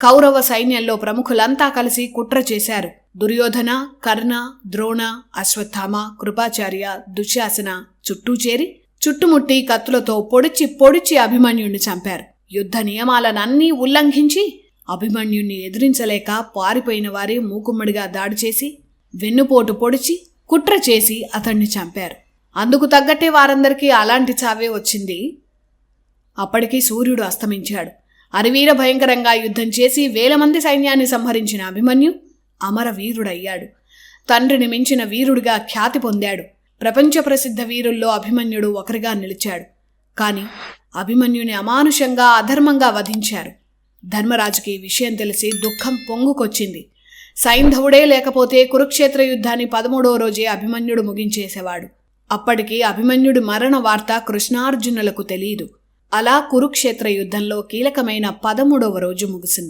కౌరవ సైన్యంలో ప్రముఖులంతా కలిసి కుట్ర చేశారు. దుర్యోధన కర్ణ ద్రోణ అశ్వత్థామ కృపాచార్య దుశ్శాసన చుట్టూ చేరి చుట్టుముట్టి కత్తులతో పొడిచి పొడిచి అభిమన్యుణ్ణి చంపారు. యుద్ధ నియమాలనన్నీ ఉల్లంఘించి అభిమన్యుణ్ణి ఎదిరించలేక పారిపోయిన వారి మూకుమ్మడిగా దాడి చేసి వెన్నుపోటు పొడిచి కుట్ర చేసి అతన్ని చంపారు. అందుకు తగ్గట్టే వారందరికీ అలాంటి చావే వచ్చింది. అప్పటికి సూర్యుడు అస్తమించాడు. అరివీర భయంకరంగా యుద్ధం చేసి వేల మంది సైన్యాన్ని సంహరించిన అభిమన్యు అమరవీరుడయ్యాడు. తండ్రిని మించిన వీరుడిగా ఖ్యాతి పొందాడు. ప్రపంచ ప్రసిద్ధ వీరుల్లో అభిమన్యుడు ఒకరిగా నిలిచాడు. కాని అభిమన్యుని అమానుషంగా అధర్మంగా వధించారు. ధర్మరాజుకి ఈ విషయం తెలిసి దుఃఖం పొంగుకొచ్చింది. సైంధవుడే లేకపోతే కురుక్షేత్ర యుద్ధాన్ని పదమూడవ రోజే అభిమన్యుడు ముగించేసేవాడు. అప్పటికి అభిమన్యుడి మరణ వార్త కృష్ణార్జునులకు తెలియదు. అలా కురుక్షేత్ర యుద్ధంలో కీలకమైన పదమూడవ రోజు ముగిసింది.